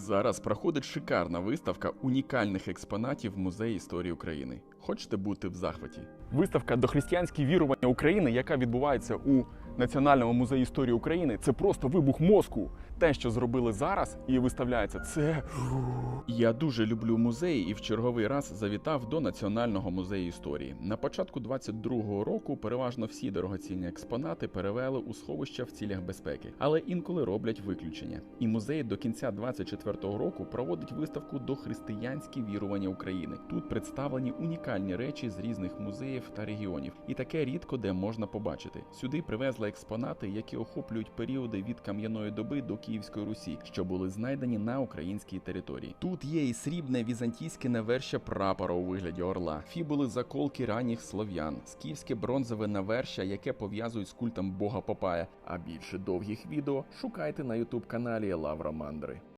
Зараз проходить шикарна виставка унікальних експонатів Музею історії України. Хочете бути в захваті? Виставка дохристиянські вірування України, яка відбувається у Національному музеї історії України, це просто вибух мозку. Те, що зробили зараз і виставляється, це я дуже люблю музеї і в черговий раз завітав до Національного музею історії. На початку 22-го року переважно всі дорогоцінні експонати перевели у сховища в цілях безпеки, але інколи роблять виключення. І музей до кінця 24-го року проводить виставку до християнські вірування України. Тут представлені унікальні речі з різних музеїв та регіонів, і таке рідко де можна побачити. Сюди привезли експонати, які охоплюють періоди від кам'яної доби до Київської Русі, що були знайдені на українській території. Тут є і срібне візантійське навершя прапора у вигляді орла, фібули заколки ранніх слов'ян, скіфське бронзове навершя, яке пов'язують з культом бога Попая. А більше довгих відео шукайте на ютуб каналі Лавра Мандри.